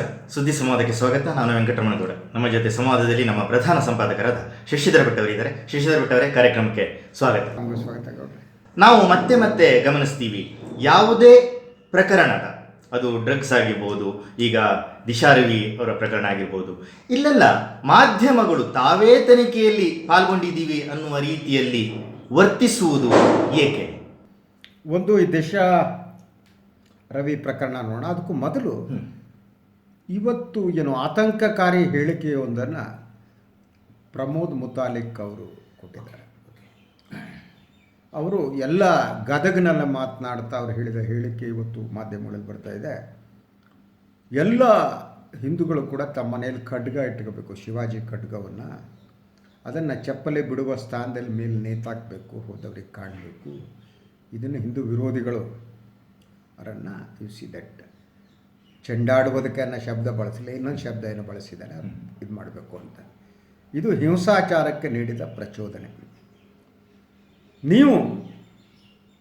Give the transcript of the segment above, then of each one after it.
ನಮಸ್ಕಾರ. ಸುದ್ದಿ ಸಂವಾದಕ್ಕೆ ಸ್ವಾಗತ. ನಾನು ವೆಂಕಟರಮಣಗೌಡ. ನಮ್ಮ ಜೊತೆ ಸಂವಾದದಲ್ಲಿ ನಮ್ಮ ಪ್ರಧಾನ ಸಂಪಾದಕರಾದ ಶಶಿಧರ ಭಟ್ಟವರಿದ್ದಾರೆ ಶಶಿಧರ ಭಟ್ಟವರೇ ಕಾರ್ಯಕ್ರಮಕ್ಕೆ ಸ್ವಾಗತ ಸ್ವಾಗತ ನಾವು ಮತ್ತೆ ಮತ್ತೆ ಗಮನಿಸ್ತೀವಿ. ಯಾವುದೇ ಪ್ರಕರಣದ ಅದು ಡ್ರಗ್ಸ್ ಆಗಿರ್ಬೋದು ಈಗ ದಿಶಾರವಿ ಅವರ ಪ್ರಕರಣ ಆಗಿರ್ಬೋದು. ಇಲ್ಲೆಲ್ಲ ಮಾಧ್ಯಮಗಳು ತಾವೇ ತನಿಖೆಯಲ್ಲಿ ಪಾಲ್ಗೊಂಡಿದ್ದೀವಿ ಅನ್ನುವ ರೀತಿಯಲ್ಲಿ ವರ್ತಿಸುವುದು ಏಕೆ? ಒಂದು ಈ ದೇಶ ರವಿ ಪ್ರಕರಣ ನೋಡೋಣ. ಅದಕ್ಕೂ ಮೊದಲು ಇವತ್ತು ಏನು ಆತಂಕಕಾರಿ ಹೇಳಿಕೆಯೊಂದನ್ನು ಪ್ರಮೋದ್ ಮುತಾಲಿಕ್ ಅವರು ಕೊಟ್ಟಿದ್ದಾರೆ. ಅವರು ಎಲ್ಲ ಗದಗಿನಲ್ಲಿ ಮಾತನಾಡ್ತಾ ಅವರು ಹೇಳಿದ ಹೇಳಿಕೆ ಇವತ್ತು ಮಾಧ್ಯಮಗಳಲ್ಲಿ ಬರ್ತಾ ಇದೆ. ಎಲ್ಲ ಹಿಂದೂಗಳು ಕೂಡ ತಮ್ಮ ಮನೆಯಲ್ಲಿ ಖಡ್ಗ ಇಟ್ಕೋಬೇಕು, ಶಿವಾಜಿ ಖಡ್ಗವನ್ನು. ಅದನ್ನು ಚಪ್ಪಲಿ ಬಿಡುವ ಸ್ಥಾನದಲ್ಲಿ ಮೇಲೆ ನೇತಾಕಬೇಕು, ಹೋದವ್ರಿಗೆ ಕಾಣಬೇಕು. ಇದನ್ನು ಹಿಂದೂ ವಿರೋಧಿಗಳು ಅವರನ್ನು ಯು ಸಿ ದಟ್ ಚೆಂಡಾಡುವುದಕ್ಕೆ ಅನ್ನೋ ಶಬ್ದ ಬಳಸಲಿ ಇನ್ನೊಂದು ಶಬ್ದ ಏನು ಬಳಸಿದ್ದಾರೆ ಇದು ಮಾಡಬೇಕು ಅಂತ. ಇದು ಹಿಂಸಾಚಾರಕ್ಕೆ ನೀಡಿದ ಪ್ರಚೋದನೆ. ನೀವು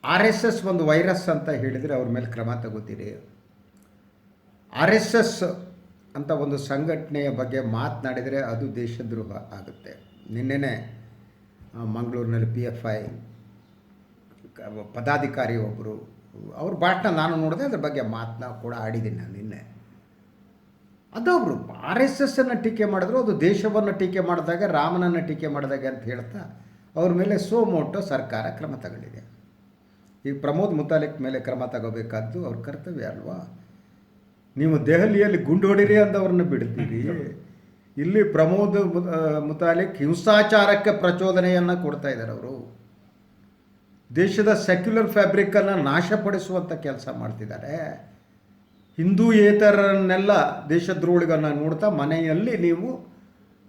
ಆರ್ ಎಸ್ ಎಸ್ ಒಂದು ವೈರಸ್ ಅಂತ ಹೇಳಿದರೆ ಅವ್ರ ಮೇಲೆ ಕ್ರಮ ತಗೋತೀರಿ. ಆರ್ ಎಸ್ ಎಸ್ ಅಂತ ಒಂದು ಸಂಘಟನೆಯ ಬಗ್ಗೆ ಮಾತನಾಡಿದರೆ ಅದು ದೇಶದ್ರೋಹ ಆಗುತ್ತೆ. ನಿನ್ನೆನೇ ಆ, ಮಂಗಳೂರಿನಲ್ಲಿ ಪಿ ಎಫ್ ಐ ಪದಾಧಿಕಾರಿ ಒಬ್ಬರು ಅವ್ರ ಭಾಷಣ ನಾನು ನೋಡಿದೆ, ಅದ್ರ ಬಗ್ಗೆ ಮಾತನ್ನ ಕೂಡ ಆಡಿದ್ದೀನಿ ನಾನು ನಿನ್ನೆ. ಅದೊಬ್ಬರು ಆರ್ ಎಸ್ ಎಸ್ಸನ್ನು ಟೀಕೆ ಮಾಡಿದ್ರು, ಅದು ದೇಶವನ್ನು ಟೀಕೆ ಮಾಡಿದಾಗ, ರಾಮನನ್ನು ಟೀಕೆ ಮಾಡಿದಾಗ ಅಂತ ಹೇಳ್ತಾ ಅವ್ರ ಮೇಲೆ ಸೋ ಮೋಟೋ ಸರ್ಕಾರ ಕ್ರಮ ತಗೊಂಡಿದೆ. ಈ ಪ್ರಮೋದ್ ಮುತಾಲಿಕ್ ಮೇಲೆ ಕ್ರಮ ತಗೋಬೇಕಾದ್ದು ಅವ್ರ ಕರ್ತವ್ಯ ಅಲ್ವಾ? ನೀವು ದೆಹಲಿಯಲ್ಲಿ ಗುಂಡೋಡಿರಿ ಹೊಡಿರಿ ಅಂದವ್ರನ್ನ ಬಿಡ್ತೀರಿ. ಇಲ್ಲಿ ಪ್ರಮೋದ್ ಮುತಾಲಿಕ್ ಹಿಂಸಾಚಾರಕ್ಕೆ ಪ್ರಚೋದನೆಯನ್ನು ಕೊಡ್ತಾ ಇದ್ದಾರೆ ಅವರು. ದೇಶದ ಸೆಕ್ಯುಲರ್ ಫ್ಯಾಬ್ರಿಕನ್ನು ನಾಶಪಡಿಸುವಂಥ ಕೆಲಸ ಮಾಡ್ತಿದ್ದಾರೆ. ಹಿಂದೂಯೇತರನ್ನೆಲ್ಲ ದೇಶದ್ರೋಳಿಗನ್ನು ನೋಡ್ತಾ ಮನೆಯಲ್ಲಿ ನೀವು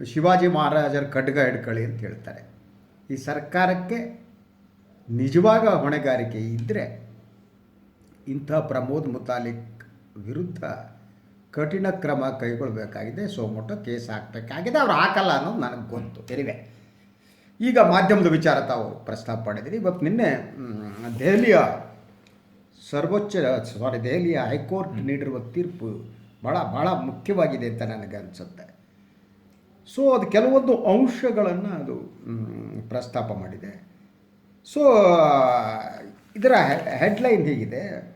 ಶಿವಾಜಿ ಮಹಾರಾಜರ ಖಡ್ಗ ಹಿಡ್ಕೊಳ್ಳಿ ಅಂತ ಹೇಳ್ತಾರೆ. ಈ ಸರ್ಕಾರಕ್ಕೆ ನಿಜವಾಗ ಹೊಣೆಗಾರಿಕೆ ಇದ್ದರೆ ಇಂಥ ಪ್ರಮೋದ್ ಮುತಾಲಿಕ್ ವಿರುದ್ಧ ಕಠಿಣ ಕ್ರಮ ಕೈಗೊಳ್ಳಬೇಕಾಗಿದೆ ಸೋಮೋಟೋ ಕೇಸ್ ಹಾಕಬೇಕಾಗಿದೆ. ಅವ್ರು ಹಾಕಲ್ಲ ಅನ್ನೋದು ನನಗೆ ಗೊತ್ತು. ತೆರಿಗೆ ಈಗ ಮಾಧ್ಯಮದ ವಿಚಾರ ತಾವು ಪ್ರಸ್ತಾಪ ಮಾಡಿದ್ದೀರಿ. ಇವತ್ತು ನಿನ್ನೆ ದೆಹಲಿಯ ಸರ್ವೋಚ್ಚ ಸಾರಿ ದೆಹಲಿಯ ಹೈಕೋರ್ಟ್ ನೀಡಿರುವ ತೀರ್ಪು ಭಾಳ ಭಾಳ ಮುಖ್ಯವಾಗಿದೆ ಅಂತ ನನಗೆ ಅನಿಸುತ್ತೆ. ಸೊ ಅದು ಕೆಲವೊಂದು ಅಂಶಗಳನ್ನು ಅದು ಪ್ರಸ್ತಾಪ ಮಾಡಿದೆ. ಸೊ ಇದರ ಹೆಡ್ಲೈನ್ ಹೀಗಿದೆ.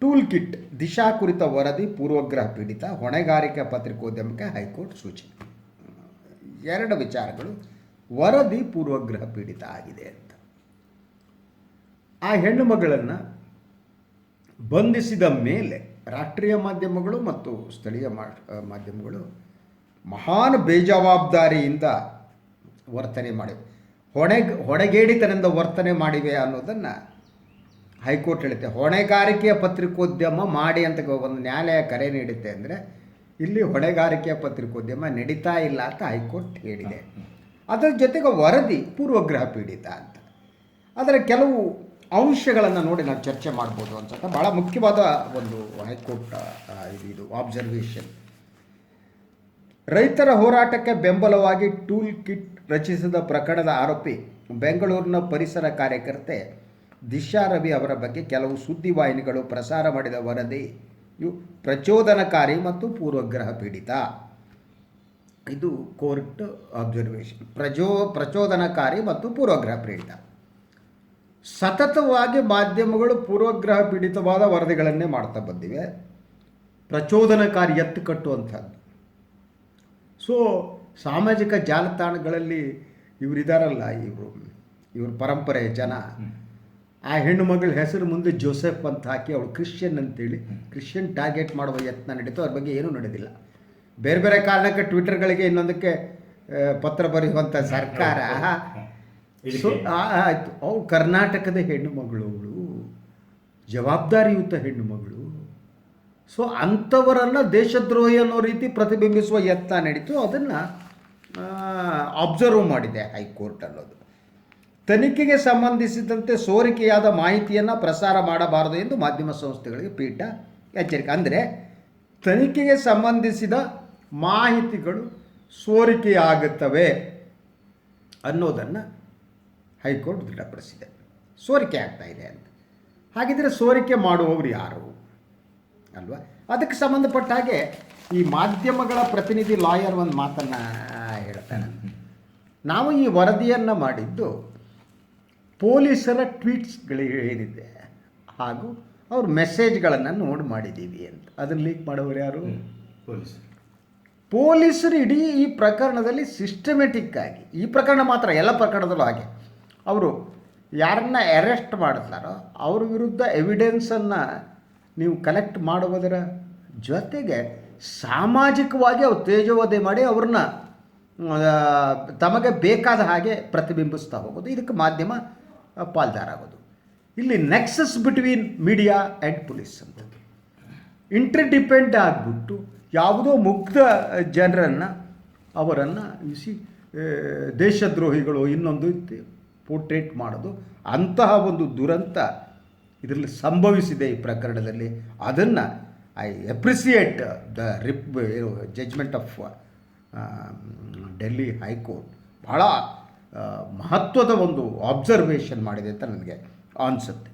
ಟೂಲ್ ಕಿಟ್ ದಿಶಾ ಕುರಿತ ವರದಿ, ಪೂರ್ವಗ್ರಹ ಪೀಡಿತ, ಹೊಣೆಗಾರಿಕೆ ಪತ್ರಿಕೋದ್ಯಮಕ್ಕೆ ಹೈಕೋರ್ಟ್ ಸೂಚನೆ. ಎರಡು ವಿಚಾರಗಳು. ವರದಿ ಪೂರ್ವಗ್ರಹ ಪೀಡಿತ ಆಗಿದೆ ಅಂತ. ಆ ಹೆಣ್ಣು ಮಗಳನ್ನು ಬಂಧಿಸಿದ ಮೇಲೆ ರಾಷ್ಟ್ರೀಯ ಮಾಧ್ಯಮಗಳು ಮತ್ತು ಸ್ಥಳೀಯ ಮಾಧ್ಯಮಗಳು ಮಹಾನ್ ಬೇಜವಾಬ್ದಾರಿಯಿಂದ ವರ್ತನೆ ಮಾಡಿವೆ ಹೊಣೆ, ಹೊಣೆಗೇಡಿತನದಿಂದ ವರ್ತನೆ ಮಾಡಿವೆ ಅನ್ನೋದನ್ನು ಹೈಕೋರ್ಟ್ ಹೇಳುತ್ತೆ ಹೊಣೆಗಾರಿಕೆಯ ಪತ್ರಿಕೋದ್ಯಮ ಮಾಡಿ ಅಂತ ಒಂದು ನ್ಯಾಯಾಲಯ ಕರೆ ನೀಡುತ್ತೆ ಅಂದರೆ ಇಲ್ಲಿ ಹೊಣೆಗಾರಿಕೆಯ ಪತ್ರಿಕೋದ್ಯಮ ನಡೀತಾ ಇಲ್ಲ ಅಂತ ಹೈಕೋರ್ಟ್ ಹೇಳಿದೆ. ಅದರ ಜೊತೆಗೆ ವರದಿ ಪೂರ್ವಗ್ರಹ ಪೀಡಿತ ಅಂತ. ಅದರ ಕೆಲವು ಅಂಶಗಳನ್ನು ನೋಡಿ ನಾವು ಚರ್ಚೆ ಮಾಡ್ಬೋದು ಅನ್ಸುತ್ತೆ ಭಾಳ ಮುಖ್ಯವಾದ ಒಂದು ಹೈಕೋರ್ಟ್ ಇದು ಆಬ್ಸರ್ವೇಷನ್ ರೈತರ ಹೋರಾಟಕ್ಕೆ ಬೆಂಬಲವಾಗಿ ಟೂಲ್ ಕಿಟ್ ರಚಿಸಿದ ಪ್ರಕರಣದ ಆರೋಪಿ ಬೆಂಗಳೂರಿನ ಪರಿಸರ ಕಾರ್ಯಕರ್ತೆ ದಿಶಾ ರವಿ ಅವರ ಬಗ್ಗೆ ಕೆಲವು ಸುದ್ದಿವಾಹಿನಿಗಳು ಪ್ರಸಾರ ಮಾಡಿದ ವರದಿ ಪ್ರಚೋದನಕಾರಿ ಮತ್ತು ಪೂರ್ವಗ್ರಹ ಪೀಡಿತ. ಇದು ಕೋರ್ಟ್ ಅಬ್ಸರ್ವೇಷನ್ ಪ್ರಚೋ ಪ್ರಚೋದನಕಾರಿ ಮತ್ತು ಪೂರ್ವಗ್ರಹ ಪೀಡಿತ. ಸತತವಾಗಿ ಮಾಧ್ಯಮಗಳು ಪೂರ್ವಗ್ರಹ ಪೀಡಿತವಾದ ವರದಿಗಳನ್ನೇ ಮಾಡ್ತಾ ಬಂದಿವೆ. ಪ್ರಚೋದನಕಾರಿ ಎತ್ತು ಕಟ್ಟುವಂಥದ್ದು. ಸೊ ಸಾಮಾಜಿಕ ಜಾಲತಾಣಗಳಲ್ಲಿ ಇವರಿದಾರಲ್ಲ ಇವರು ಇವ್ರ ಪರಂಪರೆ ಜನ. ಆ ಹೆಣ್ಣು ಮಗಳ ಹೆಸರು ಮುಂದೆ ಜೋಸೆಫ್ ಅಂತ ಹಾಕಿ ಅವಳು ಕ್ರಿಶ್ಚಿಯನ್ ಅಂತೇಳಿ ಕ್ರಿಶ್ಚಿಯನ್ ಟಾರ್ಗೆಟ್ ಮಾಡುವ ಯತ್ನ ನಡೀತು. ಅದ್ರ ಬಗ್ಗೆ ಏನೂ ನಡೆದಿಲ್ಲ. ಬೇರೆ ಬೇರೆ ಕಾರಣಕ್ಕೆ ಟ್ವಿಟರ್ಗಳಿಗೆ ಇನ್ನೊಂದಕ್ಕೆ ಪತ್ರ ಬರೆಯುವಂಥ ಸರ್ಕಾರ. ಆಯಿತು. ಅವಳು ಕರ್ನಾಟಕದ ಹೆಣ್ಣು ಮಗಳು ಜವಾಬ್ದಾರಿಯುತ ಹೆಣ್ಣು ಮಗಳು. ಸೊ ಅಂಥವರನ್ನು ದೇಶದ್ರೋಹಿ ಅನ್ನೋ ರೀತಿ ಪ್ರತಿಬಿಂಬಿಸುವ ಯತ್ನ ನಡೀತು. ಅದನ್ನು ಅಬ್ಸರ್ವ್ ಮಾಡಿದೆ ಹೈಕೋರ್ಟ್ ಅನ್ನೋದು ತನಿಖೆಗೆ ಸಂಬಂಧಿಸಿದಂತೆ ಸೋರಿಕೆಯಾದ ಮಾಹಿತಿಯನ್ನು ಪ್ರಸಾರ ಮಾಡಬಾರದು ಎಂದು ಮಾಧ್ಯಮ ಸಂಸ್ಥೆಗಳಿಗೆ ಪೀಠ ಎಚ್ಚರಿಕೆ. ಅಂದರೆ ತನಿಖೆಗೆ ಸಂಬಂಧಿಸಿದ ಮಾಹಿತಿಗಳು ಸೋರಿಕೆಯಾಗುತ್ತವೆ ಅನ್ನೋದನ್ನು ಹೈಕೋರ್ಟ್ ದೃಢಪಡಿಸಿದೆ. ಸೋರಿಕೆ ಆಗ್ತಾ ಇದೆ ಅಂತ. ಹಾಗಿದ್ರೆ ಸೋರಿಕೆ ಮಾಡುವವರು ಯಾರು? ಅಲ್ವಾ? ಅದಕ್ಕೆ ಸಂಬಂಧಪಟ್ಟ ಹಾಗೆ ಈ ಮಾಧ್ಯಮಗಳ ಪ್ರತಿನಿಧಿ ಲಾಯರ್ ಒಂದು ಮಾತನ್ನು ಹೇಳ್ತಾನೆ ನಾವು ಈ ವರದಿಯನ್ನು ಮಾಡಿದ್ದು ಪೊಲೀಸರ ಟ್ವೀಟ್ಸ್ಗಳೇನಿದೆ ಹಾಗೂ ಅವ್ರ ಮೆಸೇಜ್ಗಳನ್ನು ನೋಡಿ ಮಾಡಿದ್ದೀವಿ ಅಂತ. ಅದನ್ನು ಲೀಕ್ ಮಾಡೋರು ಯಾರು? ಪೊಲೀಸ್ ಪೊಲೀಸರು ಇಡೀ ಈ ಪ್ರಕರಣದಲ್ಲಿ ಸಿಸ್ಟಮೆಟಿಕ್ ಆಗಿ, ಈ ಪ್ರಕರಣ ಮಾತ್ರ ಎಲ್ಲ ಪ್ರಕರಣದಲ್ಲೂ ಹಾಗೆ. ಅವರು ಯಾರನ್ನ ಅರೆಸ್ಟ್ ಮಾಡ್ತಾರೋ ಅವ್ರ ವಿರುದ್ಧ ಎವಿಡೆನ್ಸನ್ನು ನೀವು ಕಲೆಕ್ಟ್ ಮಾಡುವುದರ ಜೊತೆಗೆ ಸಾಮಾಜಿಕವಾಗಿ ಅವ್ರು ತೇಜೋವಧೆ ಮಾಡಿ ಅವ್ರನ್ನ ತಮಗೆ ಬೇಕಾದ ಹಾಗೆ ಪ್ರತಿಬಿಂಬಿಸ್ತಾ ಹೋಗೋದು. ಇದಕ್ಕೆ ಮಾಧ್ಯಮ ಪಾಲ್ದಾರ ಪಾಲ್ದಾರಾಗೋದು ಇಲ್ಲಿ nexus between media and police ಅಂತ. ಇಂಟರ್ಡಿಪೆಂಡ್ ಆಗಿಬಿಟ್ಟು ಯಾವುದೋ ಮುಗ್ಧ ಜನರನ್ನು ಅವರನ್ನು ಇಸಿ ದೇಶದ್ರೋಹಿಗಳು ಇನ್ನೊಂದು ಪೋರ್ಟ್ರೇಟ್ ಮಾಡೋದು. ಅಂತಹ ಒಂದು ದುರಂತ ಇದರಲ್ಲಿ ಸಂಭವಿಸಿದೆ ಈ ಪ್ರಕರಣದಲ್ಲಿ. ಅದನ್ನು I appreciate the rip judgement of Delhi high court. ಭಾಳ ಮಹತ್ವದ ಒಂದು ಅಬ್ಸರ್ವೇಷನ್ ಮಾಡಿದೆ ಅಂತ ನನಗೆ ಅನಿಸುತ್ತೆ.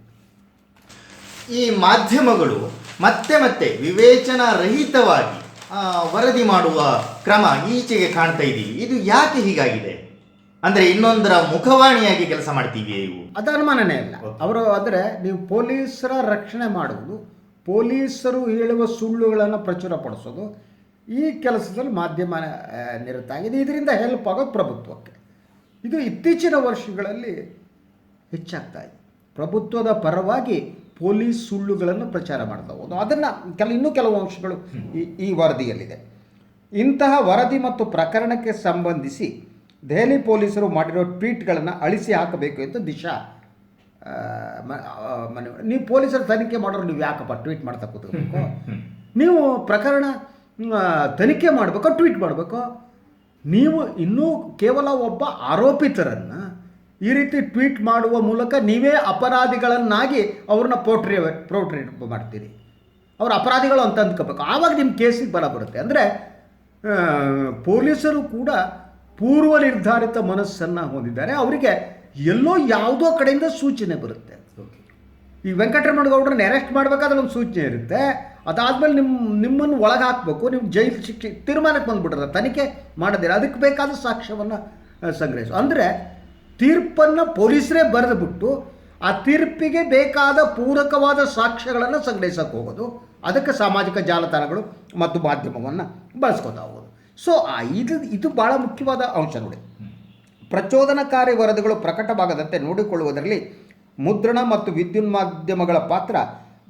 ಈ ಮಾಧ್ಯಮಗಳು ಮತ್ತೆ ಮತ್ತೆ ವಿವೇಚನಾ ರಹಿತವಾಗಿ ಆ, ವರದಿ ಮಾಡುವ ಕ್ರಮ ಈಚೆಗೆ ಕಾಣ್ತಾ ಇದ್ದೀವಿ. ಇದು ಯಾಕೆ ಹೀಗಾಗಿದೆ? ಅಂದ್ರೆ ಇನ್ನೊಂದರ ಮುಖವಾಣಿಯಾಗಿ ಕೆಲಸ ಮಾಡ್ತೀವಿ ಇವು? ಅದು ಅನುಮಾನನೇ ಇಲ್ಲ. ಅವರು ಆದರೆ ನೀವು ಪೊಲೀಸರ ರಕ್ಷಣೆ ಮಾಡುವುದು ಪೊಲೀಸರು ಹೇಳುವ ಸುಳ್ಳುಗಳನ್ನು ಪ್ರಚುರಪಡಿಸೋದು ಈ ಕೆಲಸದಲ್ಲಿ ಮಾಧ್ಯಮ ನಿರತಾಗಿದೆ ನಿರತ ಆಗಿದೆ. ಇದರಿಂದ ಹೆಲ್ಪ್ ಆಗೋದು ಪ್ರಭುತ್ವಕ್ಕೆ. ಇದು ಇತ್ತೀಚಿನ ವರ್ಷಗಳಲ್ಲಿ ಹೆಚ್ಚಾಗ್ತಾ ಇದೆ. ಪ್ರಭುತ್ವದ ಪರವಾಗಿ ಪೊಲೀಸ್ ಸುಳ್ಳುಗಳನ್ನು ಪ್ರಚಾರ ಮಾಡ್ತಾ ಹೋದು ಅದನ್ನು ಕೆಲ ಇನ್ನೂ ಕೆಲವು ಅಂಶಗಳು ಈ ಈ ವರದಿಯಲ್ಲಿದೆ. ಇಂತಹ ವರದಿ ಮತ್ತು ಪ್ರಕರಣಕ್ಕೆ ಸಂಬಂಧಿಸಿ ದೆಹಲಿ ಪೊಲೀಸರು ಮಾಡಿರೋ ಟ್ವೀಟ್ಗಳನ್ನು ಅಳಿಸಿ ಹಾಕಬೇಕು ಎಂದು ದಿಶಾ ಮನೆ ನೀವು ಪೊಲೀಸರು ತನಿಖೆ ಮಾಡೋರು ನೀವು ಯಾಕಪ್ಪ ಟ್ವೀಟ್ ಮಾಡ್ತಾ ಕೂತ್ಕೋಬೇಕು? ನೀವು ಪ್ರಕರಣ ತನಿಖೆ ಮಾಡಬೇಕು, ಟ್ವೀಟ್ ಮಾಡಬೇಕು? ನೀವು ಇನ್ನೂ ಕೇವಲ ಒಬ್ಬ ಆರೋಪಿತರನ್ನು ಈ ರೀತಿ ಟ್ವೀಟ್ ಮಾಡುವ ಮೂಲಕ ನೀವೇ ಅಪರಾಧಿಗಳನ್ನಾಗಿ ಅವ್ರನ್ನ ಪೋಟ್ರಿ ಪೋರ್ಟ್ರೇಟ್ ಮಾಡ್ತೀರಿ. ಅವ್ರ ಅಪರಾಧಿಗಳು ಅಂತ ಅಂದ್ಕೋಬೇಕು. ಆವಾಗ ನಿಮ್ಮ ಕೇಸಿಗೆ ಬಲ ಬರುತ್ತೆ ಅಂದರೆ ಪೊಲೀಸರು ಕೂಡ ಪೂರ್ವ ನಿರ್ಧಾರಿತ ಮನಸ್ಸನ್ನು ಹೊಂದಿದ್ದಾರೆ. ಅವರಿಗೆ ಎಲ್ಲೋ ಯಾವುದೋ ಕಡೆಯಿಂದ ಸೂಚನೆ ಬರುತ್ತೆ. ಈ ವೆಂಕಟರಮಣ ಗೌಡ್ರನ್ನ ಅರೆಸ್ಟ್ ಮಾಡಬೇಕಾದ್ರೆ ಒಂದು ಸೂಚನೆ ಇರುತ್ತೆ. ಅದಾದಮೇಲೆ ನಿಮ್ಮ ನಿಮ್ಮನ್ನು ಒಳಗೆ ಹಾಕಬೇಕು ನಿಮ್ಮ ಜೈಲು ಶಿಕ್ಷೆ ತೀರ್ಮಾನಕ್ಕೆ ಬಂದುಬಿಟ್ರೆ ತನಿಖೆ ಮಾಡೋದಿಲ್ಲ ಅದಕ್ಕೆ ಬೇಕಾದ ಸಾಕ್ಷ್ಯವನ್ನು ಸಂಗ್ರಹಿಸು. ಅಂದರೆ ತೀರ್ಪನ್ನು ಪೊಲೀಸರೇ ಬರೆದು ಬಿಟ್ಟು ಆ ತೀರ್ಪಿಗೆ ಬೇಕಾದ ಪೂರಕವಾದ ಸಾಕ್ಷ್ಯಗಳನ್ನು ಸಂಗ್ರಹಿಸೋಕೆ ಹೋಗೋದು. ಅದಕ್ಕೆ ಸಾಮಾಜಿಕ ಜಾಲತಾಣಗಳು ಮತ್ತು ಮಾಧ್ಯಮವನ್ನು ಬಳಸ್ಕೊತಾ ಹೋಗೋದು. ಸೊ ಇದು ಇದು ಭಾಳ ಮುಖ್ಯವಾದ ಅಂಶ ನೋಡಿ. ಪ್ರಚೋದನಕಾರಿ ವರದಿಗಳು ಪ್ರಕಟವಾಗದಂತೆ ನೋಡಿಕೊಳ್ಳುವುದರಲ್ಲಿ ಮುದ್ರಣ ಮತ್ತು ವಿದ್ಯುನ್ ಮಾಧ್ಯಮಗಳ ಪಾತ್ರ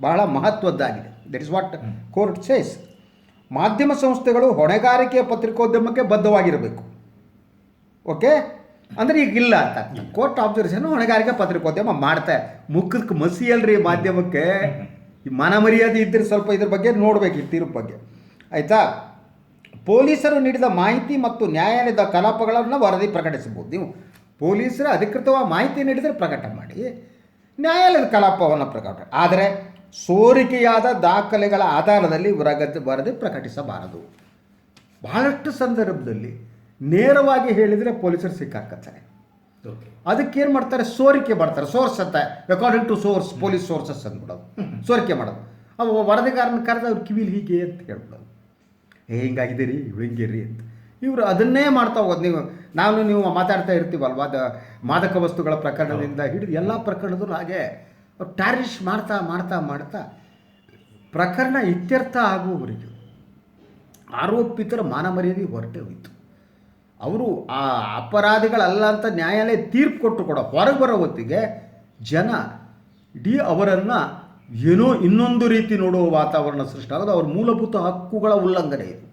ಬಹಳ ಮಹತ್ವದ್ದಾಗಿದೆ. That is what court says ಮಾಧ್ಯಮ ಸಂಸ್ಥೆಗಳು ಹೊಣೆಗಾರಿಕೆಯ ಪತ್ರಿಕೋದ್ಯಮಕ್ಕೆ ಬದ್ಧವಾಗಿರಬೇಕು. ಓಕೆ ಅಂದರೆ ಈಗ ಇಲ್ಲ ಅಂತ. ಕೋರ್ಟ್ ಆಬ್ಸರ್ವೇಷನ್ ಹೊಣೆಗಾರಿಕೆ ಪತ್ರಿಕೋದ್ಯಮ ಮಾಡ್ತಾ ಮುಖಕ್ಕೆ ಮಸಿ ಅಲ್ರಿ ಮಾಧ್ಯಮಕ್ಕೆ. ಮಾನ ಮರ್ಯಾದೆ ಇದ್ದರೆ ಸ್ವಲ್ಪ ಇದ್ರ ಬಗ್ಗೆ ನೋಡ್ಬೇಕು ತೀರ್ಪು ಬಗ್ಗೆ. ಆಯಿತಾ? ಪೊಲೀಸರು ನೀಡಿದ ಮಾಹಿತಿ ಮತ್ತು ನ್ಯಾಯಾಲಯದ ಕಲಾಪಗಳನ್ನು ವರದಿ ಪ್ರಕಟಿಸಬಹುದು. ನೀವು ಪೊಲೀಸರ ಅಧಿಕೃತವಾಗಿ ಮಾಹಿತಿ ನೀಡಿದರೆ ಪ್ರಕಟ ಮಾಡಿ. ನ್ಯಾಯಾಲಯದ ಕಲಾಪವನ್ನು ಪ್ರಕಟ. ಆದರೆ ಸೋರಿಕೆಯಾದ ದಾಖಲೆಗಳ ಆಧಾರದಲ್ಲಿ ವರಗತಿ ವರದಿ ಪ್ರಕಟಿಸಬಾರದು. ಬಹಳಷ್ಟು ಸಂದರ್ಭದಲ್ಲಿ ನೇರವಾಗಿ ಹೇಳಿದರೆ ಪೊಲೀಸರು ಸಿಕ್ಕಾಕತ್ತಾರೆ ಏನು ಮಾಡ್ತಾರೆ? ಸೋರಿಕೆ ಮಾಡ್ತಾರೆ. ಸೋರ್ಸ್ ಅಂತ. According to source police sources ಅಂದ್ಬಿಡೋದು. ಸೋರಿಕೆ ಮಾಡೋದು. ಅವ ವರದಿಗಾರನ ಕರೆದು ಅವ್ರು ಕಿವಿಲಿ ಹೀಗೆ ಅಂತ ಹೇಳ್ಬಿಡೋದು. ಏ ಹಿಂಗಾಗಿದೆ ರೀ ಇವ್ರು ಹಿಂಗೆ ರೀ ಅಂತ. ಇವರು ಅದನ್ನೇ ಮಾಡ್ತಾ ಹೋಗೋದು. ನೀವು ನಾನು ನೀವು ಮಾತಾಡ್ತಾ ಇರ್ತೀವಲ್ವ? ಅದು ಮಾದಕ ವಸ್ತುಗಳ ಪ್ರಕರಣದಿಂದ ಹಿಡಿದು ಎಲ್ಲ ಪ್ರಕರಣದಲ್ಲೂ ಹಾಗೆ ಅವ್ರು ಟ್ಯಾರಿಶ್ ಮಾಡ್ತಾ ಮಾಡ್ತಾ ಮಾಡ್ತಾ ಪ್ರಕರಣ ಇತ್ಯರ್ಥ ಆಗುವವರಿಗೆ ಆರೋಪಿತರ ಮಾನಮರ್ಯಾದೆ ಹೊರಟೆ ಹೋಯಿತು. ಅವರು ಆ ಅಪರಾಧಿಗಳಲ್ಲ ಅಂತ ನ್ಯಾಯಾಲಯ ತೀರ್ಪು ಕೊಟ್ಟು ಕೂಡ ಹೊರಗೆ ಬರೋ ಹೊತ್ತಿಗೆ ಜನ ಇಡೀ ಅವರನ್ನು ಏನೋ ಇನ್ನೊಂದು ರೀತಿ ನೋಡುವ ವಾತಾವರಣ ಸೃಷ್ಟಿ ಆಗೋದು. ಅವ್ರ ಮೂಲಭೂತ ಹಕ್ಕುಗಳ ಉಲ್ಲಂಘನೆ ಇದು.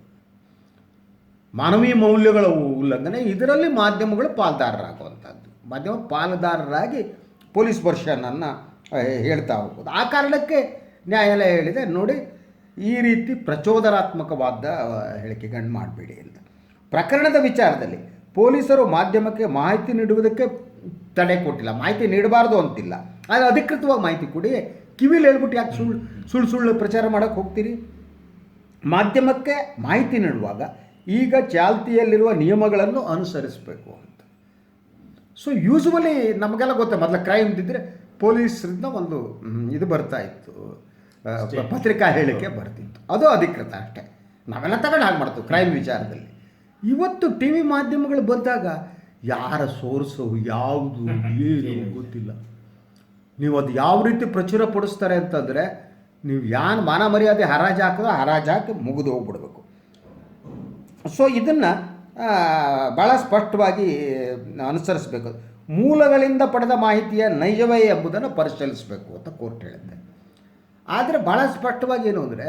ಮಾನವೀಯ ಮೌಲ್ಯಗಳ ಉಲ್ಲಂಘನೆ. ಇದರಲ್ಲಿ ಮಾಧ್ಯಮಗಳು ಪಾಲ್ದಾರರಾಗುವಂಥದ್ದು. ಮಾಧ್ಯಮ ಪಾಲುದಾರರಾಗಿ ಪೊಲೀಸ್ ವರ್ಷನನ್ನು ಹೇಳ್ತಾ ಹೋಗ್ಬೋದು. ಆ ಕಾರಣಕ್ಕೆ ನ್ಯಾಯಾಲಯ ಹೇಳಿದೆ, ನೋಡಿ, ಈ ರೀತಿ ಪ್ರಚೋದನಾತ್ಮಕವಾದ ಹೇಳಿಕೆ ಹೇಳಿಕೆಗಳನ್ನು ಮಾಡಬೇಡಿ ಅಂತ. ಪ್ರಕರಣದ ವಿಚಾರದಲ್ಲಿ ಪೊಲೀಸರು ಮಾಧ್ಯಮಕ್ಕೆ ಮಾಹಿತಿ ನೀಡುವುದಕ್ಕೆ ತಡೆ ಕೊಟ್ಟಿಲ್ಲ. ಮಾಹಿತಿ ನೀಡಬಾರ್ದು ಅಂತಿಲ್ಲ. ಆದರೆ ಅಧಿಕೃತವಾಗಿ ಮಾಹಿತಿ ಕೊಡಿ. ಕಿವಿಲಿ ಹೇಳ್ಬಿಟ್ಟು ಯಾಕೆ ಸುಳ್ಳು ಸುಳ್ಳು ಸುಳ್ಳು ಪ್ರಚಾರ ಮಾಡೋಕ್ಕೆ ಹೋಗ್ತೀರಿ? ಮಾಧ್ಯಮಕ್ಕೆ ಮಾಹಿತಿ ನೀಡುವಾಗ ಈಗ ಚಾಲ್ತಿಯಲ್ಲಿರುವ ನಿಯಮಗಳನ್ನು ಅನುಸರಿಸಬೇಕು ಅಂತ. ಸೊ ಯೂಸ್ವಲಿ ನಮಗೆಲ್ಲ ಗೊತ್ತೆ ಮೊದಲು ಕ್ರೈಮ್ ಇದ್ದಿದ್ರೆ ಪೊಲೀಸರಿಂದ ಒಂದು ಇದು ಬರ್ತಾ ಇತ್ತು. ಪತ್ರಿಕಾ ಹೇಳಿಕೆ ಬರ್ತಿತ್ತು. ಅದು ಅಧಿಕೃತ ಅಷ್ಟೇ. ನಾವೆಲ್ಲ ತಗೊಂಡು ಹಾಗೆ ಮಾಡ್ತೀವಿ ಕ್ರೈಮ್ ವಿಚಾರದಲ್ಲಿ. ಇವತ್ತು ಟಿ ವಿ ಮಾಧ್ಯಮಗಳು ಬಂದಾಗ ಯಾರ ಸೋರ್ಸು, ಯಾವುದು, ಏನು ಗೊತ್ತಿಲ್ಲ. ನೀವು ಅದು ಯಾವ ರೀತಿ ಪ್ರಚುರ ಪಡಿಸ್ತಾರೆ ಅಂತಂದರೆ ನೀವು ಯಾನ್ ಮಾನ ಮರ್ಯಾದೆ ಹರಾಜು ಹಾಕಿದ್ರೆ ಹರಾಜು ಹಾಕಿ ಮುಗಿದು ಹೋಗ್ಬಿಡ್ಬೇಕು. ಸೊ ಇದನ್ನು ಭಾಳ ಸ್ಪಷ್ಟವಾಗಿ ಅನುಸರಿಸಬೇಕು. ಮೂಲಗಳಿಂದ ಪಡೆದ ಮಾಹಿತಿಯ ನೈಜವೇ ಎಂಬುದನ್ನು ಪರಿಶೀಲಿಸಬೇಕು ಅಂತ ಕೋರ್ಟ್ ಹೇಳುತ್ತೆ. ಆದರೆ ಭಾಳ ಸ್ಪಷ್ಟವಾಗಿ ಏನು ಅಂದರೆ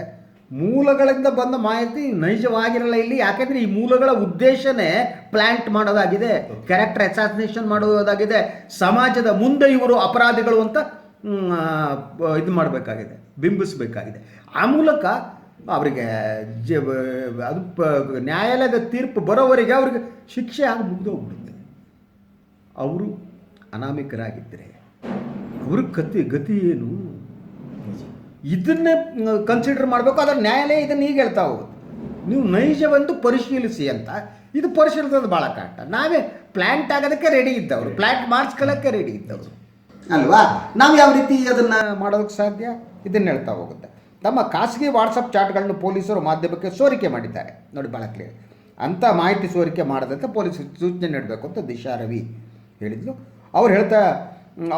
ಮೂಲಗಳಿಂದ ಬಂದ ಮಾಹಿತಿ ನೈಜವಾಗಿರಲ್ಲ ಇಲ್ಲಿ. ಯಾಕೆಂದ್ರೆ ಈ ಮೂಲಗಳ ಉದ್ದೇಶನೇ ಪ್ಲಾಂಟ್ ಮಾಡೋದಾಗಿದೆ ಕ್ಯಾರೆಕ್ಟರ್ ಅಸಾಸಿನೇಷನ್ ಮಾಡೋದಾಗಿದೆ, ಸಮಾಜದ ಮುಂದೆ ಇವರು ಅಪರಾಧಿಗಳು ಅಂತ ಇದು ಮಾಡಬೇಕಾಗಿದೆ, ಬಿಂಬಿಸಬೇಕಾಗಿದೆ. ಆ ಮೂಲಕ ಅವರಿಗೆ ಜ ಅದು ನ್ಯಾಯಾಲಯದ ತೀರ್ಪು ಬರೋವರೆಗೆ ಅವ್ರಿಗೆ ಶಿಕ್ಷೆ ಆಗಿ ಮುಗಿದೋಗ್ಬಿಡುತ್ತೆ. ಅವರು ಅನಾಮಿಕರಾಗಿದ್ದರೆ ಅವ್ರ ಕತಿ ಗತಿ ಏನು? ಇದನ್ನೇ ಕನ್ಸಿಡರ್ ಮಾಡಬೇಕು. ಅದರ ನ್ಯಾಯಾಲಯ ಇದನ್ನು ಈಗ ಹೇಳ್ತಾ ಹೋಗುತ್ತೆ ನೀವು ನೈಜವೆಂದು ಪರಿಶೀಲಿಸಿ ಅಂತ. ಇದು ಪರಿಶೀಲಿಸೋದು ಭಾಳ ಕಷ್ಟ. ನಾವೇ ಪ್ಲ್ಯಾಂಟ್ ಆಗೋದಕ್ಕೆ ರೆಡಿ ಇದ್ದವರು. ಪ್ಲ್ಯಾಂಟ್ ಮಾಡಿಸ್ಕೊಳ್ಳೋಕ್ಕೆ ರೆಡಿ ಇದ್ದವರು. ಅಲ್ವಾ? ನಾವು ಯಾವ ರೀತಿ ಅದನ್ನು ಮಾಡೋದಕ್ಕೆ ಸಾಧ್ಯ? ಇದನ್ನು ಹೇಳ್ತಾ ಹೋಗುತ್ತೆ. ತಮ್ಮ ಖಾಸಗಿ ವಾಟ್ಸಪ್ ಚಾಟ್ಗಳನ್ನು ಪೊಲೀಸರು ಮಾಧ್ಯಮಕ್ಕೆ ಸೋರಿಕೆ ಮಾಡಿದ್ದಾರೆ. ನೋಡಿ ಭಾಳ ಕ್ಲಿಯರ್ ಅಂಥ ಮಾಹಿತಿ ಸೋರಿಕೆ ಮಾಡದಂತೆ ಪೊಲೀಸರು ಸೂಚನೆ ನೀಡಬೇಕು ಅಂತ ದಿಶಾ ರವಿ ಹೇಳಿದರು ಅವ್ರು ಹೇಳ್ತಾ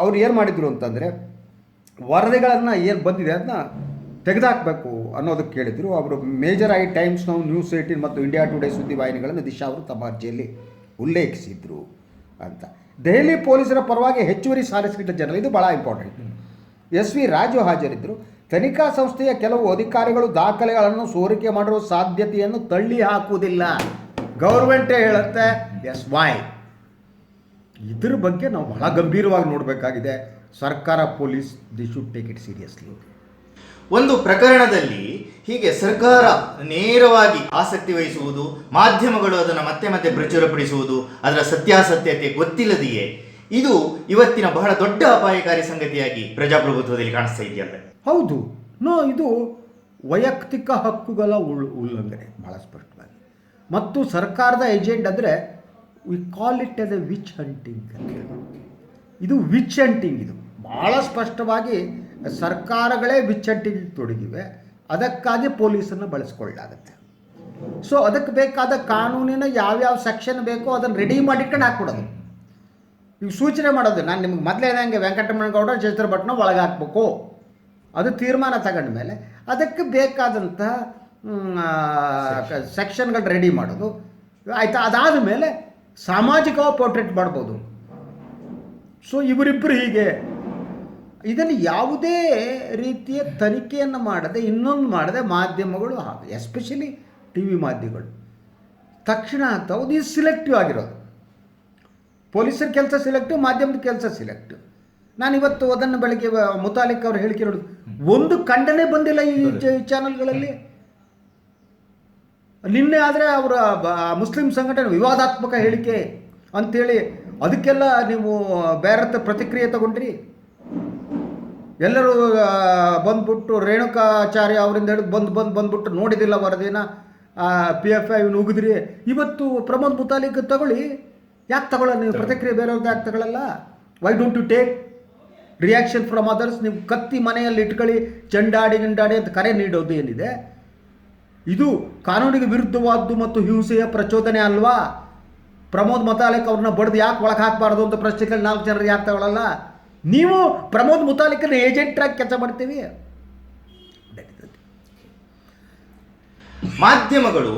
ಅವ್ರು ಏನು ಮಾಡಿದ್ರು ಅಂತಂದರೆ ವರದಿಗಳನ್ನು ಏನು ಬಂದಿದೆ ಅದನ್ನ ತೆಗೆದಾಕಬೇಕು ಅನ್ನೋದಕ್ಕೆ ಕೇಳಿದರು. ಅವರು ಮೇಜರ್ ಐ ಟೈಮ್ಸ್ ನಾವು ನ್ಯೂಸ್ ಏಯ್ಟೀನ್ ಮತ್ತು ಇಂಡಿಯಾ ಟುಡೇ ಸುದ್ದಿವಾಹಿನಿಗಳನ್ನು ದಿಶಾ ಅವರು ತಮ್ಮ ಅರ್ಜಿಯಲ್ಲಿ ಉಲ್ಲೇಖಿಸಿದ್ರು ಅಂತ. ದೆಹಲಿ ಪೊಲೀಸರ ಪರವಾಗಿ ಹೆಚ್ಚುವರಿ ಸಾಲಿಸಿಟರ್ ಜನರಲ್, ಇದು ಭಾಳ ಇಂಪಾರ್ಟೆಂಟ್ ಎಸ್ ವಿ ರಾಜು ಹಾಜರಿದ್ದರು. ತನಿಖಾ ಸಂಸ್ಥೆಯ ಕೆಲವು ಅಧಿಕಾರಿಗಳು ದಾಖಲೆಗಳನ್ನು ಸೋರಿಕೆ ಮಾಡುವ ಸಾಧ್ಯತೆಯನ್ನು ತಳ್ಳಿ ಹಾಕುವುದಿಲ್ಲ. ಗೌರ್ಮೆಂಟೇ ಹೇಳುತ್ತೆ, ಎಸ್ ವೈ. ಇದ್ರ ಬಗ್ಗೆ ನಾವು ಬಹಳ ಗಂಭೀರವಾಗಿ ನೋಡಬೇಕಾಗಿದೆ. ಸರ್ಕಾರ police they should take it seriously ಒಂದು ಪ್ರಕರಣದಲ್ಲಿ ಹೀಗೆ ಸರ್ಕಾರ ನೇರವಾಗಿ ಆಸಕ್ತಿ ವಹಿಸುವುದು ಮಾಧ್ಯಮಗಳು ಅದನ್ನು ಮತ್ತೆ ಮತ್ತೆ ಪ್ರಚುರಪಡಿಸುವುದು ಅದರ ಸತ್ಯಾಸತ್ಯತೆ ಗೊತ್ತಿಲ್ಲದೆಯೇ ಇದು ಇವತ್ತಿನ ಬಹಳ ದೊಡ್ಡ ಅಪಾಯಕಾರಿ ಸಂಗತಿಯಾಗಿ ಪ್ರಜಾಪ್ರಭುತ್ವದಲ್ಲಿ ಕಾಣಿಸ್ತಾ ಇದೆಯಲ್ಲ. ಹೌದು. ನೋ ಇದು ವೈಯಕ್ತಿಕ ಹಕ್ಕುಗಳ ಉಳ್ ಉಲ್ಲಂಘನೆ ಬಹಳ ಸ್ಪಷ್ಟವಾಗಿ. ಮತ್ತು ಸರ್ಕಾರದ ಏಜೆಂಟ್ ಅಂದರೆ we call it as a witch hunting ಅಂತ ಹೇಳಿ ಇದು ವಿಚ್ ಹಂಟಿಂಗ್ ಇದು. ಭಾಳ ಸ್ಪಷ್ಟವಾಗಿ ಸರ್ಕಾರಗಳೇ ವಿಚ್ ಹಂಟಿಂಗ್ ತೊಡಗಿವೆ. ಅದಕ್ಕಾಗಿ ಪೊಲೀಸನ್ನು ಬಳಸ್ಕೊಳ್ಳಾಗತ್ತೆ ಸೊ ಅದಕ್ಕೆ ಬೇಕಾದ ಕಾನೂನಿನ ಯಾವ್ಯಾವ ಸೆಕ್ಷನ್ ಬೇಕೋ ಅದನ್ನು ರೆಡಿ ಮಾಡಿಟ್ಕೊಂಡು ಹಾಕ್ಬಿಡೋದು. ಈಗ ಸೂಚನೆ ಮಾಡೋದು ನಾನು ನಿಮ್ಗೆ ಮೊದಲೇ ಹಂಗೆ ವೆಂಕಟರಮಣಗೌಡ ಚೇತರ ಭಟ್ನ ಒಳಗೆ ಹಾಕ್ಬೇಕು. ಅದು ತೀರ್ಮಾನ ತಗೊಂಡ ಮೇಲೆ ಅದಕ್ಕೆ ಬೇಕಾದಂಥ ಸೆಕ್ಷನ್ಗಳು ರೆಡಿ ಮಾಡೋದು. ಆಯಿತಾ? ಅದಾದ ಮೇಲೆ ಸಾಮಾಜಿಕವಾಗಿ ಪೋರ್ಟ್ರೇಟ್ ಮಾಡ್ಬೋದು. ಸೊ ಇವರಿಬ್ಬರು ಹೀಗೆ. ಇದನ್ನು ಯಾವುದೇ ರೀತಿಯ ತನಿಖೆಯನ್ನು ಮಾಡದೆ ಇನ್ನೊಂದು ಮಾಡದೆ ಮಾಧ್ಯಮಗಳು ಎಸ್ಪೆಷಲಿ ಟಿ ವಿ ಮಾಧ್ಯಮಗಳು. ತಕ್ಷಣ ಆಗ್ತಾವೆ ಇದು ಸಿಲೆಕ್ಟಿವ್ ಆಗಿರೋದು. ಪೊಲೀಸರ ಕೆಲಸ ಸಿಲೆಕ್ಟಿವ್ ಮಾಧ್ಯಮದ ಕೆಲಸ ಸಿಲೆಕ್ಟಿವ್ ನಾನು ಇವತ್ತು ಅದನ್ನು ಬೆಳಗ್ಗೆ ಮುತಾಲಿಕ್ ಅವರು ಹೇಳಿಕೆ ನೋಡಿದ್ರು ಒಂದು ಖಂಡನೆ ಬಂದಿಲ್ಲ ಈ ಚಾನೆಲ್ಗಳಲ್ಲಿ ನಿನ್ನೆ ಆದರೆ ಅವರ ಮುಸ್ಲಿಂ ಸಂಘಟನೆ ವಿವಾದಾತ್ಮಕ ಹೇಳಿಕೆ ಅಂಥೇಳಿ ಅದಕ್ಕೆಲ್ಲ ನೀವು ಬೇರೆ ಪ್ರತಿಕ್ರಿಯೆ ತಗೊಂಡ್ರಿ. ಎಲ್ಲರೂ ಬಂದ್ಬಿಟ್ಟು ರೇಣುಕಾಚಾರ್ಯ ಅವರಿಂದ ಹಿಡಿದು ಬಂದು ಬಂದು ಬಂದ್ಬಿಟ್ಟು ನೋಡಿದಿಲ್ಲ ವರದಿನ. ಪಿ ಎಫ್ ಐ ಉಗಿದ್ರಿ. ಇವತ್ತು ಪ್ರಮೋದ್ ಮುತಾಲಿಕ್ ತಗೊಳ್ಳಿ. ಯಾಕೆ ತಗೊಳ್ಳ ನೀವು ಪ್ರತಿಕ್ರಿಯೆ ಬೇರೆಯವ್ರದ್ದು ಯಾಕೆ ತಗೊಳ್ಳಲ್ಲ why don't you take reaction from others ನೀವು ಕತ್ತಿ ಮನೆಯಲ್ಲಿ ಇಟ್ಕೊಳ್ಳಿ. ಚಂಡಾಡಿ ಗಿಂಡಾಡಿ ಅಂತ ಕರೆ ನೀಡೋದು ಏನಿದೆ? ಇದು ಕಾನೂನಿಗೆ ವಿರುದ್ಧವಾದ್ದು ಮತ್ತು ಹಿಂಸೆಯ ಪ್ರಚೋದನೆ ಅಲ್ವಾ? ಪ್ರಮೋದ್ ಮುತಾಲಿಕ್ ಅವ್ರನ್ನ ಬಡ್ದು ಯಾಕೆ ಒಳಗೆ ಹಾಕಬಾರ್ದು ಅಂತ ಪ್ರಶ್ನೆಗಳು ನಾಲ್ಕು ಜನರು ಯಾಕೆ ತಗೊಳ್ಳಲ್ಲ ನೀವು ಪ್ರಮೋದ್ ಮುತಾಲಿಕನ ಏಜೆಂಟ್ರಾಗಿ ಕೆಲಸ ಮಾಡ್ತೀವಿ. ಮಾಧ್ಯಮಗಳು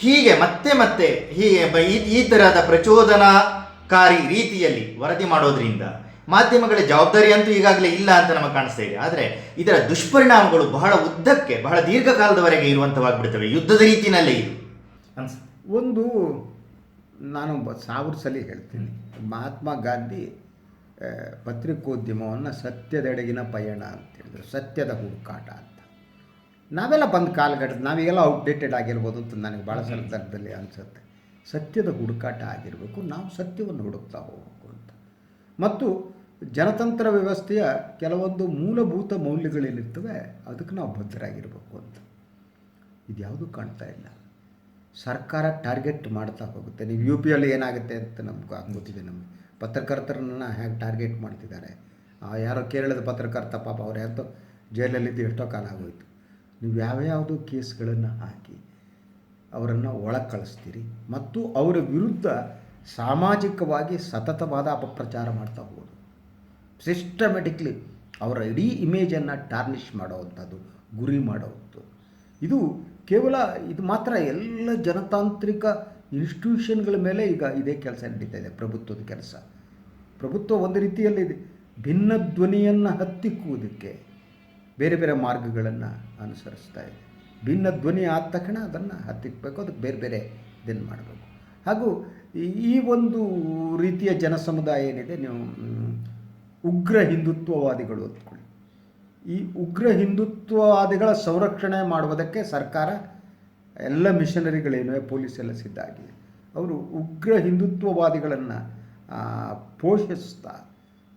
ಹೀಗೆ ಮತ್ತೆ ಮತ್ತೆ ಹೀಗೆ ಈ ತರಹದ ಪ್ರಚೋದನಾಕಾರಿ ರೀತಿಯಲ್ಲಿ ವರದಿ ಮಾಡೋದ್ರಿಂದ ಮಾಧ್ಯಮಗಳ ಜವಾಬ್ದಾರಿ ಅಂತೂ ಈಗಾಗಲೇ ಇಲ್ಲ ಅಂತ ನಮಗೆ ಕಾಣಿಸ್ತಾ ಇದೆ. ಆದರೆ ಇದರ ದುಷ್ಪರಿಣಾಮಗಳು ಬಹಳ ಉದ್ದಕ್ಕೆ ಬಹಳ ದೀರ್ಘಕಾಲದವರೆಗೆ ಇರುವಂತವಾಗಿಬಿಡ್ತವೆ. ಯುದ್ಧದ ರೀತಿಯಲ್ಲೇ ಇದು. ಒಂದು ನಾನು ಸಾವಿರ ಸಲ ಹೇಳ್ತೀನಿ. ಮಹಾತ್ಮ ಗಾಂಧಿ ಪತ್ರಿಕೋದ್ಯಮವನ್ನು ಸತ್ಯದೆಡೆಗಿನ ಪಯಣ ಅಂತ ಹೇಳಿದ್ರು. ಸತ್ಯದ ಹುಡುಕಾಟ ಅಂತ. ನಾವೆಲ್ಲ ಬಂದು ಕಾಲಘಟ್ಟದ ನಾವೀಗೆಲ್ಲ ಔಟ್ಡೇಟೆಡ್ ಆಗಿರ್ಬೋದು ಅಂತ ನನಗೆ ಭಾಳ ಸಂದರ್ಭದಲ್ಲಿ ಅನಿಸುತ್ತೆ. ಸತ್ಯದ ಹುಡುಕಾಟ ಆಗಿರಬೇಕು ನಾವು ಸತ್ಯವನ್ನು ಹುಡುಕ್ತಾ ಹೋಗಬೇಕು ಅಂತ. ಮತ್ತು ಜನತಂತ್ರ ವ್ಯವಸ್ಥೆಯ ಕೆಲವೊಂದು ಮೂಲಭೂತ ಮೌಲ್ಯಗಳೇನಿರ್ತವೆ ಅದಕ್ಕೆ ನಾವು ಬದ್ಧರಾಗಿರಬೇಕು ಅಂತ. ಇದ್ಯಾವುದೂ ಕಾಣ್ತಾ ಇಲ್ಲ. ಸರ್ಕಾರ ಟಾರ್ಗೆಟ್ ಮಾಡ್ತಾ ಹೋಗುತ್ತೆ. ನೀವು ಯು ಪಿಯಲ್ಲಿ ಏನಾಗುತ್ತೆ ಅಂತ ನಮ್ಗೆ ಗೊತ್ತಿದೆ ನಮಗೆ. ಪತ್ರಕರ್ತರನ್ನ ಹೇಗೆ ಟಾರ್ಗೆಟ್ ಮಾಡ್ತಿದ್ದಾರೆ? ಯಾರೋ ಕೇರಳದ ಪತ್ರಕರ್ತ ಪಾಪ ಅವ್ರು ಯಾರ್ದೋ ಜೈಲಲ್ಲಿದ್ದು ಎಷ್ಟೋ ಕಾಲ ಆಗೋಯ್ತು. ನೀವು ಯಾವ್ಯಾವುದು ಕೇಸ್ಗಳನ್ನು ಹಾಕಿ ಅವರನ್ನು ಒಳಗೆ ಕಳಿಸ್ತೀರಿ ಮತ್ತು ಅವರ ವಿರುದ್ಧ ಸಾಮಾಜಿಕವಾಗಿ ಸತತವಾದ ಅಪಪ್ರಚಾರ ಮಾಡ್ತಾ ಹೋಗೋದು. ಸಿಸ್ಟಮೆಟಿಕ್ಲಿ ಅವರ ಇಡೀ ಇಮೇಜನ್ನು ಟಾರ್ನಿಷ್ ಮಾಡೋವಂಥದ್ದು ಗುರಿ ಮಾಡೋವಂಥದ್ದು ಇದು ಕೇವಲ ಇದು ಮಾತ್ರ ಎಲ್ಲ ಜನತಾಂತ್ರಿಕ ಇನ್ಸ್ಟಿಟ್ಯೂಷನ್ಗಳ ಮೇಲೆ ಈಗ ಇದೇ ಕೆಲಸ ನಡೀತಾ ಇದೆ, ಪ್ರಭುತ್ವದ ಕೆಲಸ. ಪ್ರಭುತ್ವ ಒಂದು ರೀತಿಯಲ್ಲಿದೆ. ಭಿನ್ನ ಧ್ವನಿಯನ್ನು ಹತ್ತಿಕ್ಕುವುದಕ್ಕೆ ಬೇರೆ ಬೇರೆ ಮಾರ್ಗಗಳನ್ನು ಅನುಸರಿಸ್ತಾ ಇದೆ. ಭಿನ್ನ ಧ್ವನಿ ಆದ ತಕ್ಷಣ ಅದನ್ನು ಹತ್ತಿಕ್ಕಬೇಕು ಅದಕ್ಕೆ ಬೇರೆ ಬೇರೆ ದಿನ ಮಾಡಬೇಕು. ಹಾಗೂ ಈ- ಈ ಒಂದು ರೀತಿಯ ಜನಸಮುದಾಯ ಏನಿದೆ, ನೀವು ಉಗ್ರ ಹಿಂದುತ್ವವಾದಿಗಳು ಅಂದ್ಕೊಳ್ಳಿ. ಈ ಉಗ್ರ ಹಿಂದುತ್ವವಾದಿಗಳ ಸಂರಕ್ಷಣೆ ಮಾಡುವುದಕ್ಕೆ ಸರ್ಕಾರ ಎಲ್ಲ ಮಿಷನರಿಗಳೇನೋ, ಪೊಲೀಸ್ ಎಲ್ಲ ಸಿದ್ಧ ಆಗಿದೆ ಅವರು ಉಗ್ರ ಹಿಂದುತ್ವವಾದಿಗಳನ್ನು ಪೋಷಿಸ್ತಾ,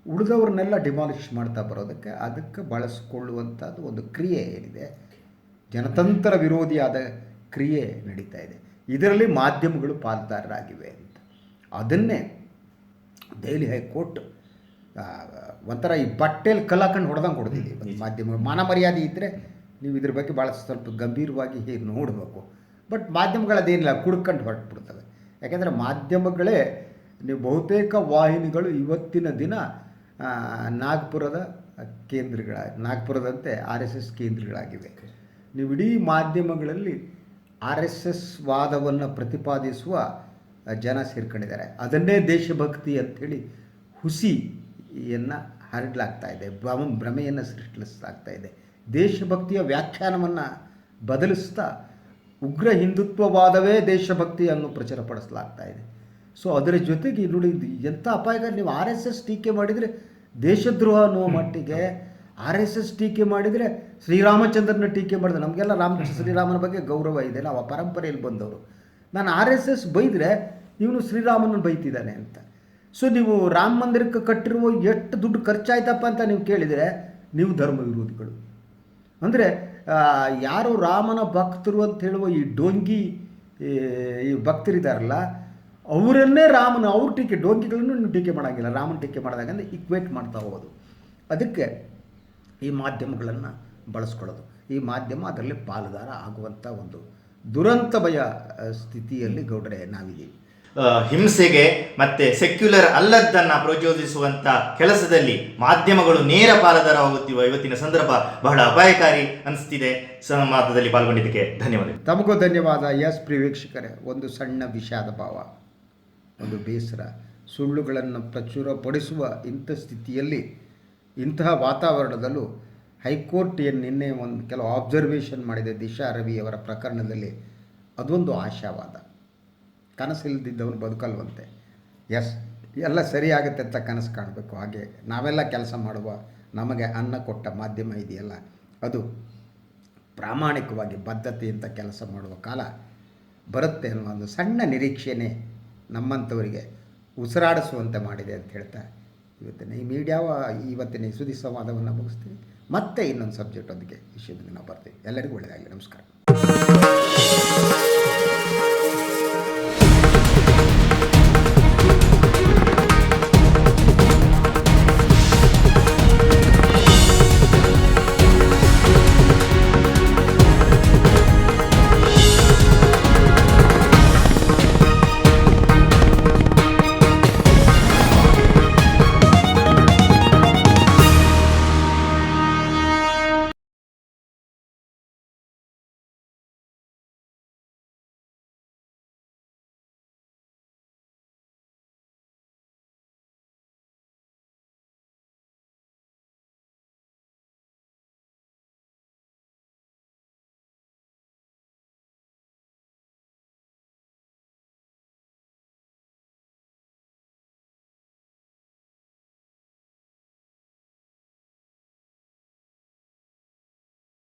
ಉಳಿದವ್ರನ್ನೆಲ್ಲ ಡಿಮಾಲಿಷ್ ಮಾಡ್ತಾ ಬರೋದಕ್ಕೆ ಅದಕ್ಕೆ ಬಳಸಿಕೊಳ್ಳುವಂಥದ್ದು ಒಂದು ಕ್ರಿಯೆ ಏನಿದೆ, ಜನತಂತ್ರ ವಿರೋಧಿಯಾದ ಕ್ರಿಯೆ ನಡೀತಾ ಇದೆ. ಇದರಲ್ಲಿ ಮಾಧ್ಯಮಗಳು ಪಾಲ್ದಾರರಾಗಿವೆ ಅಂತ. ಅದನ್ನೇ ದೆಹಲಿ ಹೈಕೋರ್ಟ್ ಒಂಥರ ಈ ಬಟ್ಟೆಲಿ ಕಲ್ಲಾಕೊಂಡು ಹೊಡೆದಂಗೆ ಹೊಡೆದಿದೆ ಒಂದು ಮಾಧ್ಯಮ ಮಾನ ಮರ್ಯಾದೆ ಇದ್ದರೆ ನೀವು ಇದ್ರ ಬಗ್ಗೆ ಭಾಳ ಸ್ವಲ್ಪ ಗಂಭೀರವಾಗಿ ಹೇಗೆ ನೋಡಬೇಕು. ಬಟ್ ಮಾಧ್ಯಮಗಳು ಅದೇನಿಲ್ಲ ಕುಡ್ಕೊಂಡು ಹೊರಟ್ಬಿಡ್ತವೆ. ಯಾಕೆಂದರೆ ಮಾಧ್ಯಮಗಳೇ ನೀವು ಬಹುತೇಕ ವಾಹಿನಿಗಳು ಇವತ್ತಿನ ದಿನ ನಾಗ್ಪುರದ ಕೇಂದ್ರಗಳ ನಾಗ್ಪುರದಂತೆ ಆರ್ ಎಸ್ ಎಸ್ ಕೇಂದ್ರಗಳಾಗಿವೆ. ನೀವು ಇಡೀ ಮಾಧ್ಯಮಗಳಲ್ಲಿ ಆರ್ ಎಸ್ ಎಸ್ ವಾದವನ್ನು ಪ್ರತಿಪಾದಿಸುವ ಜನ ಸೇರ್ಕೊಂಡಿದ್ದಾರೆ. ಅದನ್ನೇ ದೇಶಭಕ್ತಿ ಅಂಥೇಳಿ ಹುಸಿಯನ್ನು ಹರಡಲಾಗ್ತಾ ಇದೆ ಭ್ರಮ ಭ್ರಮೆಯನ್ನು ಸೃಷ್ಟಿಸಲಾಗ್ತಾ ಇದೆ. ದೇಶಭಕ್ತಿಯ ವ್ಯಾಖ್ಯಾನವನ್ನು ಬದಲಿಸ್ತಾ ಉಗ್ರ ಹಿಂದುತ್ವವಾದವೇ ದೇಶಭಕ್ತಿಯನ್ನು ಪ್ರಚುರಪಡಿಸಲಾಗ್ತಾ ಇದೆ. ಸೊ ಅದರ ಜೊತೆಗೆ ನೋಡಿ ಎಂಥ ಅಪಾಯಕಾರಿ ನೀವು ಆರ್ ಎಸ್ ಎಸ್ ಟೀಕೆ ಮಾಡಿದರೆ ದೇಶದ್ರೋಹ ಅನ್ನೋ ಮಟ್ಟಿಗೆ ಆರ್ ಎಸ್ ಎಸ್ ಟೀಕೆ ಮಾಡಿದರೆ ಶ್ರೀರಾಮಚಂದ್ರನ ಟೀಕೆ ಮಾಡಿದ್ರೆ ನಮಗೆಲ್ಲ ರಾಮ ಶ್ರೀರಾಮನ ಬಗ್ಗೆ ಗೌರವ ಇದೆ ನಾವು ಆ ಪರಂಪರೆಯಲ್ಲಿ ಬಂದವರು. ನಾನು ಆರ್ ಎಸ್ ಎಸ್ ಬೈದರೆ ಇವನು ಶ್ರೀರಾಮನ ಬೈತಿದ್ದಾನೆ ಅಂತ. ಸೊ ನೀವು ರಾಮ ಮಂದಿರಕ್ಕೆ ಕಟ್ಟಿರುವ ಎಷ್ಟು ದುಡ್ಡು ಖರ್ಚಾಯ್ತಪ್ಪ ಅಂತ ನೀವು ಕೇಳಿದರೆ ನೀವು ಧರ್ಮ ವಿರೋಧಿಗಳು. ಅಂದರೆ ಯಾರು ರಾಮನ ಭಕ್ತರು ಅಂತ ಹೇಳುವ ಈ ಡೋಂಗಿ, ಈ ಭಕ್ತರಿದ್ದಾರಲ್ಲ ಅವರನ್ನೇ ರಾಮನ, ಅವ್ರ ಟೀಕೆ, ಡೋಂಗಿಗಳನ್ನು ನೀವು ಟೀಕೆ ಮಾಡೋಂಗಿಲ್ಲ. ರಾಮನ ಟೀಕೆ ಮಾಡಿದಾಗ ಅಂದರೆ ಇಕ್ವೇಟ್ ಮಾಡ್ತಾ ಹೋಗೋದು. ಅದಕ್ಕೆ ಈ ಮಾಧ್ಯಮಗಳನ್ನು ಬಳಸ್ಕೊಳ್ಳೋದು. ಈ ಮಾಧ್ಯಮ ಅದರಲ್ಲಿ ಪಾಲುದಾರ ಆಗುವಂಥ ಒಂದು ದುರಂತಮಯ ಸ್ಥಿತಿಯಲ್ಲಿ ಗೌಡ್ರೆ ನಾವಿದ್ದೀವಿ. ಹಿಂಸೆಗೆ ಮತ್ತೆ ಸೆಕ್ಯುಲರ್ ಅಲ್ಲದ್ದನ್ನ ಪ್ರಚೋದಿಸುವಂತ ಕೆಲಸದಲ್ಲಿ ಮಾಧ್ಯಮಗಳು ನೇರ ಪಾಲುದಾರವಾಗುತ್ತಿರುವ ಇವತ್ತಿನ ಸಂದರ್ಭ ಬಹಳ ಅಪಾಯಕಾರಿ ಅನಿಸ್ತಿದೆ. ಸಂವಾದದಲ್ಲಿ ಪಾಲ್ಗೊಂಡಿದ್ದಕ್ಕೆ ಧನ್ಯವಾದ ತಮಗೂ ಧನ್ಯವಾದ. ಎಸ್ ಪ್ರಿಯ ವೀಕ್ಷಕರೇ ಒಂದು ಸಣ್ಣ ವಿಷಾದ ಭಾವ, ಒಂದು ಬೇಸರ, ಸುಳ್ಳುಗಳನ್ನು ಪ್ರಚುರಪಡಿಸುವ ಇಂಥ ಸ್ಥಿತಿಯಲ್ಲಿ ಇಂತಹ ವಾತಾವರಣದಲ್ಲೂ ಹೈಕೋರ್ಟ್ ಏನು ನಿನ್ನೆ ಒಂದು ಕೆಲವು ಆಬ್ಸರ್ವೇಷನ್ ಮಾಡಿದೆ ದಿಶಾ ರವಿಯವರ ಪ್ರಕರಣದಲ್ಲಿ. ಅದೊಂದು ಆಶಾವಾದ. ಕನಸಿಲ್ದಿದ್ದವನು ಬದುಕಲ್ವಂತೆ. ಎಸ್ ಎಲ್ಲ ಸರಿಯಾಗುತ್ತೆ ಅಂತ ಕನಸು ಕಾಣಬೇಕು. ಹಾಗೆ ನಾವೆಲ್ಲ ಕೆಲಸ ಮಾಡುವ ನಮಗೆ ಅನ್ನ ಕೊಟ್ಟ ಮಾಧ್ಯಮ ಇದೆಯಲ್ಲ, ಅದು ಪ್ರಾಮಾಣಿಕವಾಗಿ ಬದ್ಧತೆಯಿಂದ ಕೆಲಸ ಮಾಡುವ ಕಾಲ ಬರುತ್ತೆ ಅನ್ನೋ ಒಂದು ಸಣ್ಣ ನಿರೀಕ್ಷೆನೇ ನಮ್ಮಂಥವರಿಗೆ ಉಸಿರಾಡಿಸುವಂತೆ ಮಾಡಿದೆ ಅಂತ ಹೇಳ್ತಾ ಇವತ್ತಿನ ಈ ಮೀಡಿಯಾವ ಇವತ್ತಿನ ಸುದ್ದಿ ಸಂವಾದವನ್ನು ಮುಗಿಸ್ತೀವಿ ಮತ್ತೆ ಇನ್ನೊಂದು ಸಬ್ಜೆಕ್ಟ್ ಒಂದಿಗೆ ವಿಷಯದಲ್ಲಿ ನಾವು ಬರ್ತೀವಿ. ಎಲ್ಲರಿಗೂ ಒಳ್ಳೆಯದಾಗಲಿ ನಮಸ್ಕಾರ.